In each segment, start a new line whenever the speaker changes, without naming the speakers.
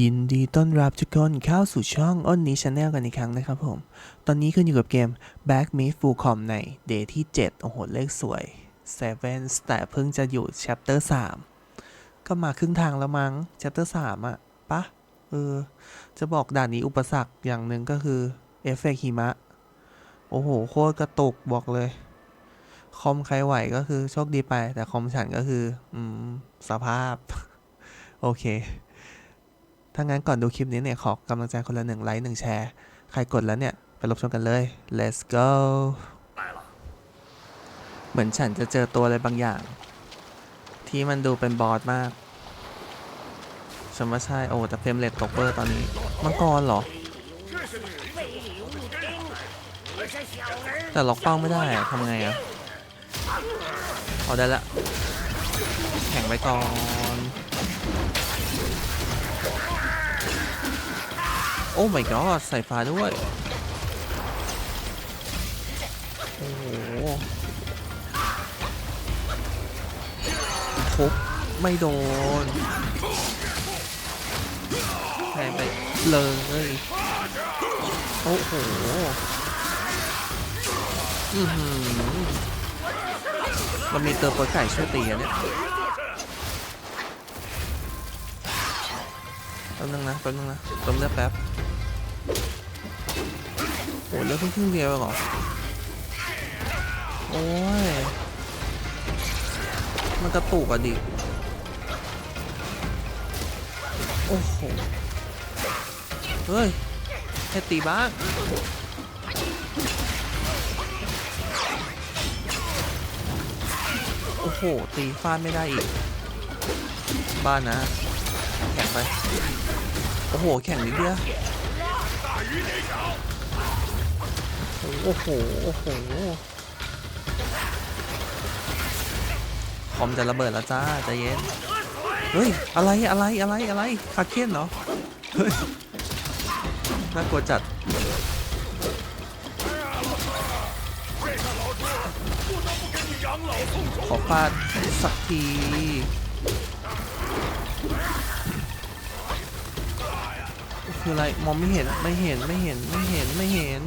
ยินดีต้อนรับทุกคนเข้าสู่ช่องอ้นนี้ชาแนลกันอีกครั้งนะครับผม ตอนนี้ขึ้นอยู่กับเกม Back Me Full Com ใน Day ที่ 7 โอ้โห เลขสวย7แต่เพิ่งจะอยู่ Chapter 3 ก็มาครึ่งทางแล้วมั้ง Chapter 3อะปะเออ จะบอกด่านนี้อุปสรรคอย่างหนึ่งก็คือเอฟเฟกต์หิมะ โอ้โห โคตรกระตุกบอกเลย คอมใครไหวก็คือโชคดีไป แต่คอมฉันก็คือ อืม สภาพ โอเค ถ้างั้นก่อนดูคลิปนี้เนี่ย ขอกำลังใจคนละหนึ่งไลค์หนึ่งแชร์ ใครกดแล้วเนี่ย ไปรับชมกันเลย let's go เหมือนฉันจะเจอตัวอะไรบางอย่าง ที่มันดูเป็นบอสมากฉันว่าใช่ โอ้ แต่เฟรมเรทตกเบอร์ตอนนี้มังกรเหรอ แต่ล็อกเป้าไม่ได้อะทำไงอะเอาได้ละ แข่งไปก่อน โอ้ my god ใส่ฟ้าด้วย โอ้โหทุบไม่โดนแทงไปเลยโอ้โหอือหือมันมีเตอร์โปรไก่ช่วยตีอะเนี่ยแป๊บนึงนะแป๊บนึงนะติมเลือดแป๊บ เลือดเพิ่งครึ่งเดียวเหรอ โอ้ย มันกระตุกอะดิ โอ้โห เฮ้ยให้ตีบ้างโอ้โห ตีฟาดไม่ได้อีก บ้านนะ แข่งไป โอ้โห แข่งนิดเดียว โอ้โห โอ้โห คอมจะระเบิดแล้วจ้าใจเย็น เฮ้ย อะไร อะไร อะไร อะไรคาเคนเหรอ เฮ้ย น่ากลัวจัด ขอฟาดสักทีคืออะไรมองไม่เห็นไม่เห็นไม่เห็นไม่เห็นไม่เห็น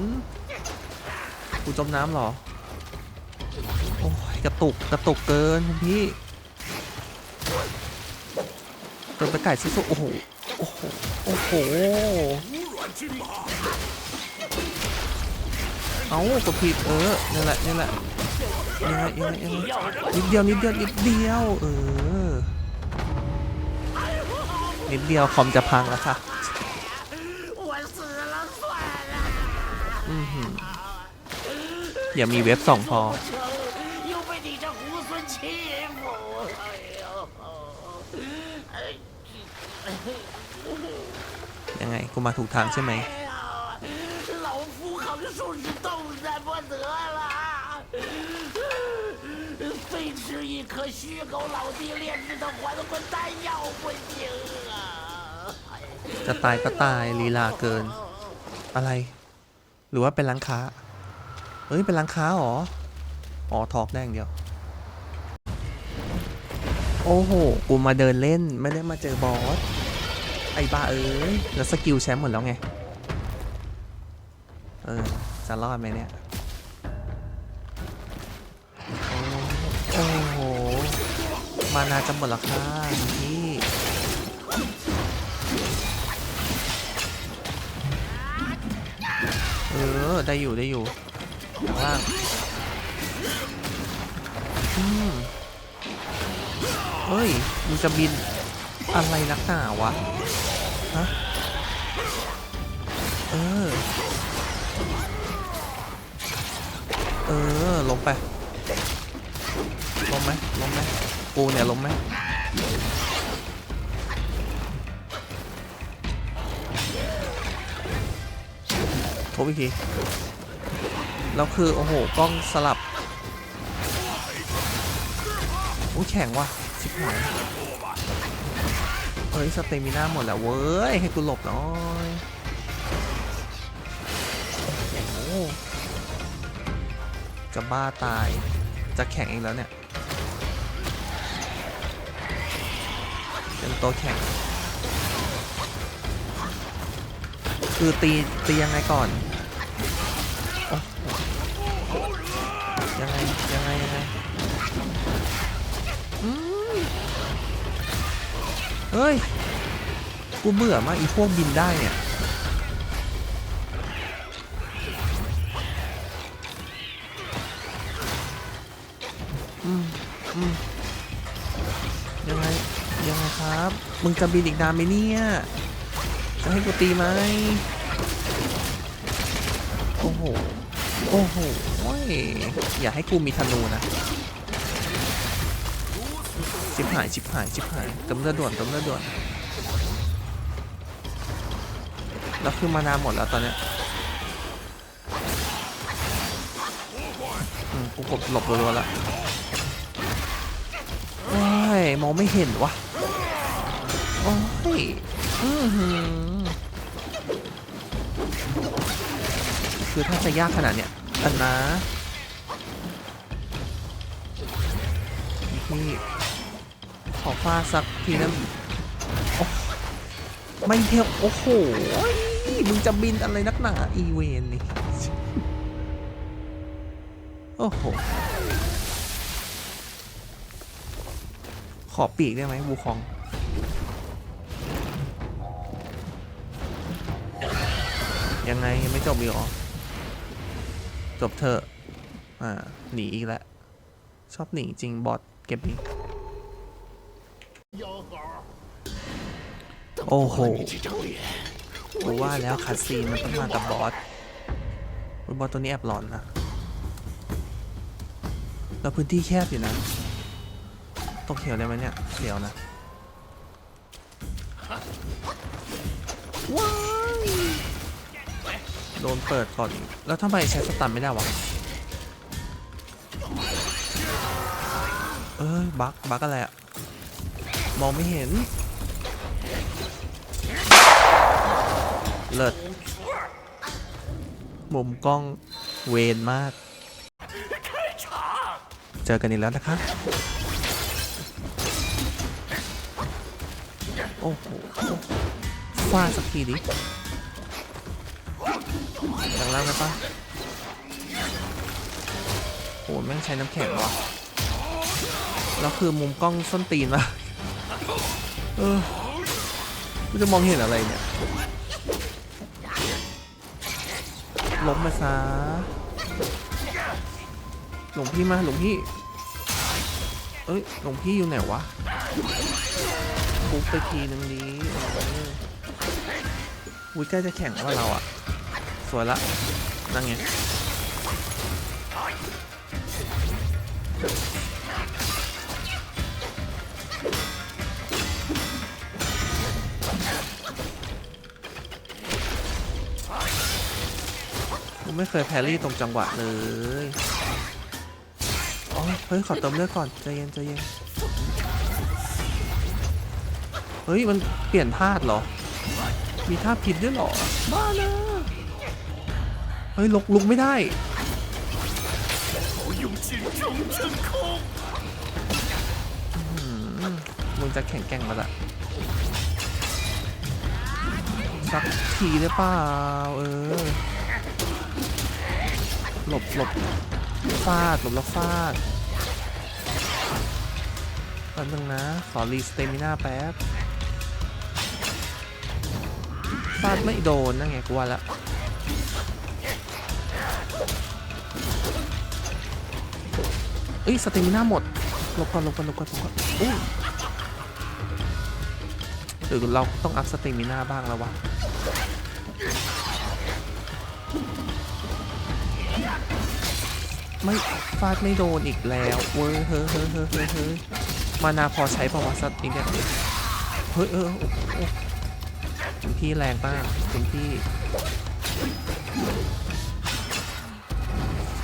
กูจมน้ำเหรอ โอ้ยกระตุกกระตุกเกินคุณพี่เกินไปไก่สุดๆโอ้โห โอ้โห โอ้โห เอากดผิดเออนี่แหละนี่แหละยังไงยังไงยังไงนิดเดียวนิดเดียวนิดเดียว เออ นิดเดียวคอมจะพังแล้วค่ะ อย่ามีเว็บสองพอ
成又被你这猢狲欺负，哎呦，哎
ยังไงกูมาถูกทางใช่ไหม
哎呀，老夫横竖是动弹不得了，非吃一颗虚狗老弟炼制的还魂丹药不行啊！
จะตายก็ตายลีลาเกิน อะไร หรือว่าเป็นร้านค้า เฮ้ย เป็นร้านค้าเหรอ อ๋อทอกได้อย่างเดียว โอ้โห กูมาเดินเล่นไม่ได้มาเจอบอส ไอ้บ้าเอ้ย แล้วสกิลแชมป์หมดแล้วไง เออ จะรอดไหมเนี่ย โอ้โห มานาจะหมดแล้วค่ะพี่เออ ได้อยู่ได้อยู่ ล่างเฮ้ยมึงจะบินอะไรนักหนาวะ ฮะ เออ เออ ลงไป ลงไหมลงไหมกูเนี่ยลงไหมทุบอีกที แล้วคือ โอ้โห กล้องสลับอุ้ยแข็งว่ะชิบหายเฮ้ย สเตมิน่าหมดแล้วเว้ย ให้กูหลบหน่อยโอ้จะบ้าตาย จะแข็งอีกแล้วเนี่ยเป็นตัวแข็ง คือตีตียังไงก่อน เฮ้ย กูเบื่อมากอีพวกบินได้เนี่ย อืมอืมยังไง ยังไงครับ มึงจะบินอีกนานไหมเนี่ย จะให้กูตีไหม โอ้โห โอ้โหโอ้ยอย่าให้กูมีธนูนะ ชิบหายชิบหายชิบหายเติมเลือดด่วนเติมเลือดด่วนแล้วคือมานาหมดแล้วตอนเนี้ยอืมกูกดหลบรัวๆแล้วโอ้ยมองไม่เห็นวะโอ้ยอือหือคือถ้าจะยากขนาดเนี้ยอันนะพี่ อฟาดสักทีนะไม่เทียบโอ้โห มึงจะบินอะไรนักหนาอีเวนนี่ โอ้โห ขอปีกได้ไหมบูคองยังไงยังไม่จบอีกเหรอ จบเถอะ อ่า หนีอีกแล้ว ชอบหนีจริงบอสเก็บนี้ โอ้โหรู้ว่าแล้วคาซีมันต้องมากับบอสบอสตัวนี้แอบหลอนนะเราพื้นที่แคบอยู่นะ ตกเขียวเลยไหมเนี่ยเขียวนะโดนเปิดก่อน แล้วทำไมใช้สตันไม่ได้วะ เอ้ย บักบักอะไรอะมองไม่เห็น เลิศมุมกล้องเวนมาก เจอกันอีกแล้วนะคะ โอ้โหฟาดสักทีดิดังล่างได้ปะโหแม่งใช้น้ำแข็งวะแล้วคือมุมกล้องส้นตีนวะเออกูจะมองเห็นอะไรเนี่ย ล้มมาซะหลวงพี่มาหลวงพี่ เอ้ยหลวงพี่อยู่ไหนวะปุ๊บไปทีนึงนี้อุ้ยใกล้จะแข่งแล้วว่าเราอะสวยละนั่งไง ไม่เคยแพรี่ตรงจังหวะเลยโอเฮ้ย ขอเติมเลือดก่อนใจเย็นใจเย็น เฮ้ย มันเปลี่ยนธาตุเหรอ มีธาตุผิดด้วยเหรอ บ้านะเฮ้ยลุกลุกไม่ได้มึงจะแข่งแก่งมาละสักทีได้เปล่าเออ หลบหลบฟาดหลบแล้วฟาดแป๊บนึงนะขอรีสเตมิน่าแป๊บฟาดไม่โดนนั่นไงกูว่าละเอ้ยสเตมิน่าหมดลบก่อนลบก่อนลบก่อนลบก่อนอุ้ยหรือเราต้องอัพสเตมิน่าบ้างแล้ววะ ไม่ฟาดไม่โดนอีกแล้วเว้ยเฮ้ยเฮ้ยเฮ้ยเฮ้ยเฮ้มานาพอใช้ประวัติศาสตร์อีกแล้วเฮ้ยเออโอ้โอ้คุณพี่แรงมากคุณพี่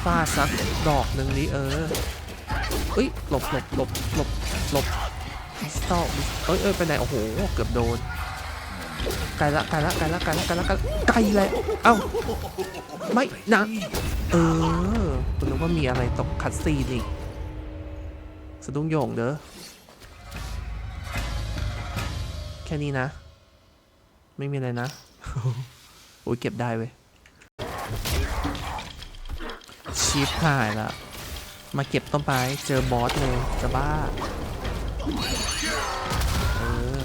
ฟาดสักดอกหนึ่งนี้เออเอ้ยหลบหลบหลบหลบหลบดิสตอลเอ้ยเอ้ยไปไหนโอ้โหเกือบโดนไกลละไกลละไกลละไกลละไกลละไกลละไกลแล้วเอ้าไม่นะเออ คุณนึกว่ามีอะไรตกคัดซีนอีกสะดุ้งโยงเด้อ แค่นี้นะ ไม่มีอะไรนะ โอ้ยเก็บได้เว้ยชิปหายละมาเก็บต้นไม้เจอบอสเลย จะบ้า เออ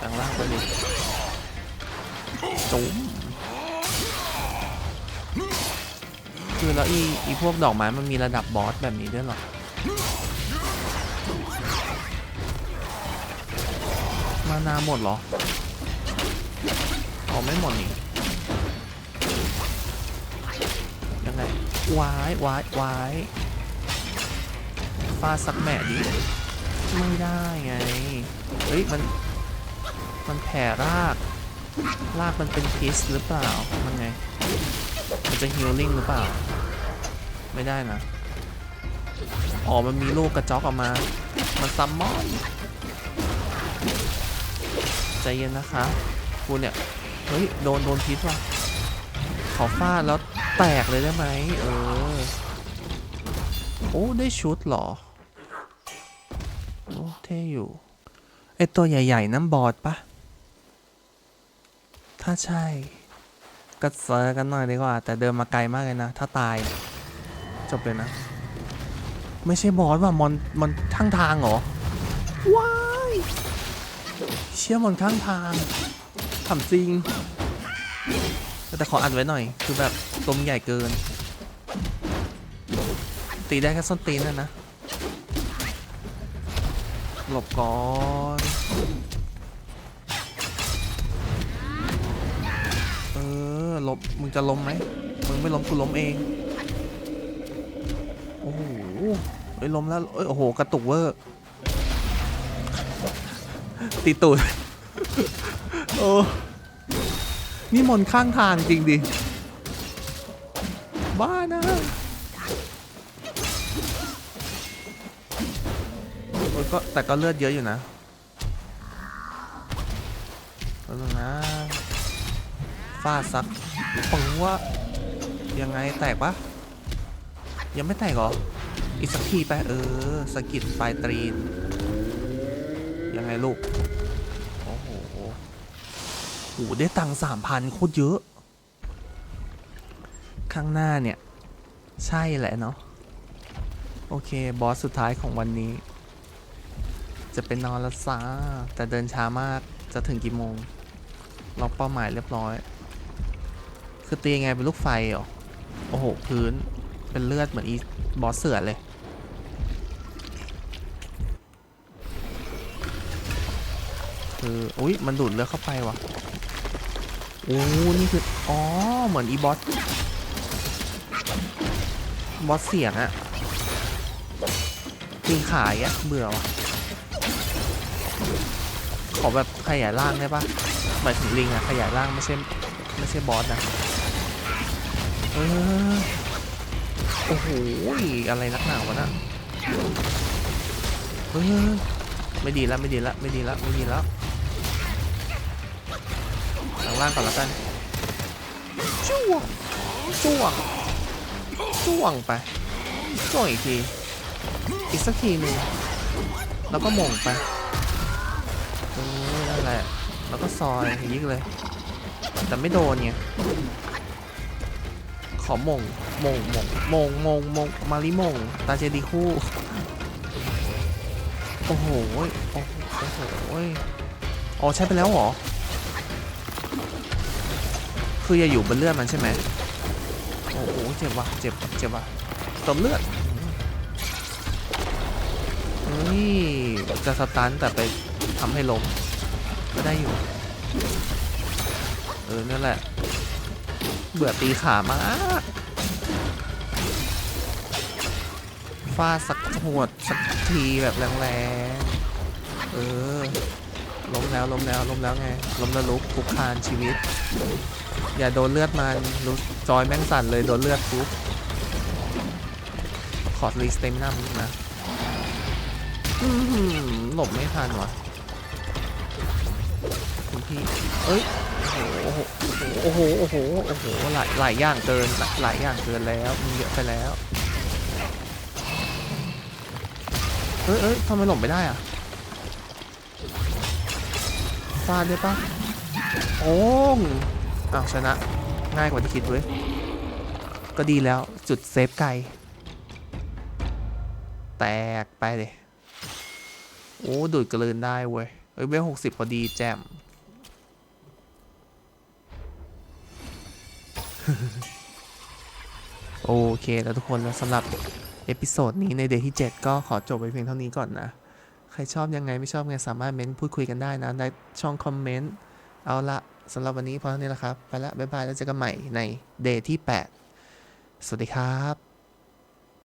ต่างล่างไปเลยจุ๋ม คือแล้วอีอีพวกดอกไม้มันมีระดับบอสแบบนี้ด้วยหรอมานาหมดเหรออ๋อไม่หมดนี่ยังไงวายวายวายฟาสักแม่ดิไม่ได้ไง เฮ้ย มัน มันแผ่ราก รากมันเป็นพิษหรือเปล่า มันไง มันจะฮิลลิ่งหรือเปล่า ไม่ได้นะ อ๋อ มันมีลูกกระจอกออกมา มันซัมมอนใจเย็นนะคะกูเนี่ย เฮ้ย โดน โดนพิษว่ะ ขอฟาดแล้วแตกเลยได้ไหม เออ โอ้ ได้ชุดหรอ โอ้ เท่อยู่ ไอตัวใหญ่ ๆ น้ำบอดปะ ถ้าใช่ ก็เซอร์กันหน่อยดีกว่า แต่เดินมาไกลมากเลยนะ ถ้าตาย จบเลยนะ ไม่ใช่บอสว่ะมอนมอนข้างทางเหรอว้ายเชี่ยมอนข้างทางถามจริง แต่ขออัดไว้หน่อย คือแบบตมใหญ่เกิน ตีได้แค่ส้นตีนนั่นนะ หลบก่อน ลบมึงจะล้มไหมมึงไม่ล้มกูล้มเอง โอ้โหเอ้ยล้มแล้วเอ้ยโอ้โห กระตุกเวอร์ตีตูดโอ้นี่มนข้างทางจริงดิ บ้านะโอ้ยก็แต่ก็เลือดเยอะอยู่นะแล้วนะ ฟาดซักปังว่ายังไงแตกปะยังไม่แตกเหรอ อีกสักทีไปเออสกิดปลายตรีน ยังไงลูก โอ้โหโหได้ตังสามพันโคตรเยอะ ข้างหน้าเนี่ย ใช่แหละเนาะโอเค บอสสุดท้ายของวันนี้ จะเป็นนอนละซาแต่เดินช้ามากจะถึงกี่โมงล็อกเป้าหมายเรียบร้อย คือตียังไงเป็นลูกไฟเหรอ โอ้โห พื้นเป็นเลือดเหมือนอีบอสเสือเลย คืออุ้ยมันดูดเลือดเข้าไปวะโอ้นี่คือ อ๋อ เหมือนอีบอส บอสเสียงอะตีขายอะเบื่อวะขอแบบขยายร่างได้ปะหมายถึงลิงอะขยายร่างไม่ใช่ไม่ใช่บอสนะ เออโอ้โหอะไรนักหนาวะนะเออไม่ดีล้วไม่ดีล้วไม่ดีล้วไม่ดีแล้วหลังล่างก่อนล้วกันจ้วงจ้วงจ้วงไปจ้วงอีกที อีกสักทีหนึ่งแล้วก็หม่งไปเออนั่นแหละแล้วก็ซอยยิกเลย แต่ไม่โดนไงข อมงมงมงมงมงมงมาริมง ตาเจดีคู่ โอ้โห โอ้โห โอ้โหอ๋อใช้ไปแล้วเหรอ คืออย่าอยู่บนเลือดมันใช่ไหมโอ้โห เจ็บว่ะ เจ็บ เจ็บว่ะเติมเลือดเฮ้ยจะสตันแต่ไปทำให้ล้มก็ได้อยู่ เออนั่นแหละ เบื่อตีขามากฟาดสักหวดสักทีแบบแรงๆ เออ ล้มแล้วล้มแล้วล้มแล้วไง ล้มแล้วลุกคุกคานชีวิต อย่าโดนเลือดมันรู้จอยแม่งสั่นเลยโดนเลือดปุ๊บขอรีสเตมนัมนะอื้อหือหลบไม่ทันว่ะ คุณพี่เอ้ยโอ้โหโอ้โหโอ้โหโอ้โหหลายหลายอย่างเกินหลายอย่างเกินแล้วมันเยอะไปแล้วเอ้ยเอ้ยทำไมหลบไม่ได้อะฟาดได้ปะโอ้งอ้าวชนะง่ายกว่าที่คิดเว้ยก็ดีแล้วจุดเซฟไกลแตกไปเลยโอ้ดูดกระลินได้เว้ย ยเวลหกสิบพอดีแจม โอเคแล้วทุกคนแล้วสำหรับเอพิโซดนี้ในเดย์ที่ 7 ก็ขอจบไปเพียงเท่านี้ก่อนนะ ใครชอบยังไงไม่ชอบไงสามารถเม้นพูดคุยกันได้นะในช่องคอมเมนต์ เอาละสำหรับวันนี้พอเท่านี้แหละครับ ไปละ บ๊ายบาย แล้วเจอกันใหม่ในเดย์ที่ 8 สวัสดีครับ